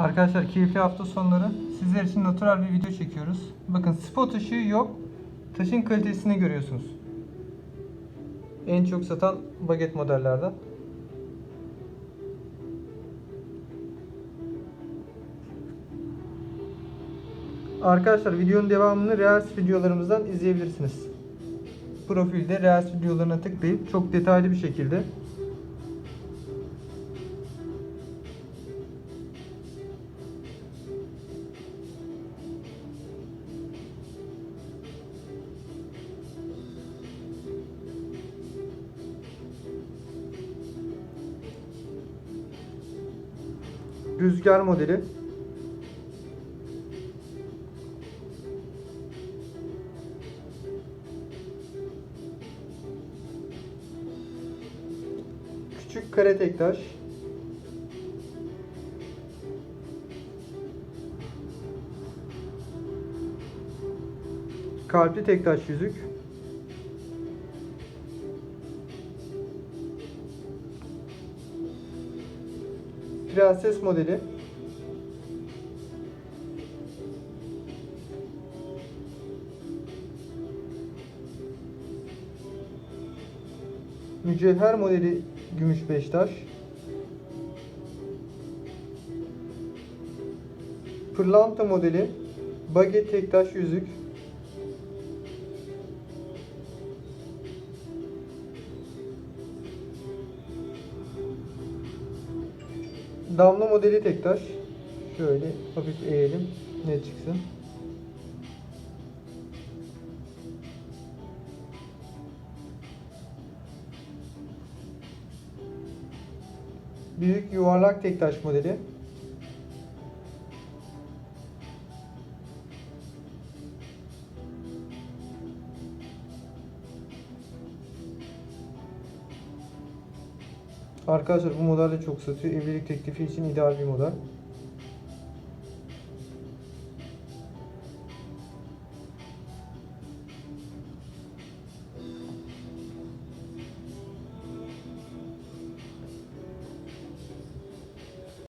Arkadaşlar keyifli hafta sonları. Sizler için natural bir video çekiyoruz. Bakın spot ışığı yok. Taşın kalitesini görüyorsunuz. En çok satan baget modellerden. Arkadaşlar videonun devamını Reels videolarımızdan izleyebilirsiniz. Profilde Reels videolarına tıklayıp çok detaylı bir şekilde rüzgar modeli. Küçük kare tektaş. Kalpli tektaş yüzük. Prenses modeli. Mücevher modeli gümüş beştaş. Pırlanta modeli baget tektaş yüzük. Damla modeli tektaş. Şöyle hafif eğelim. Ne çıksın. Büyük yuvarlak tektaş modeli. Arkadaşlar bu model de çok satıyor. Evlilik teklifi için ideal bir model.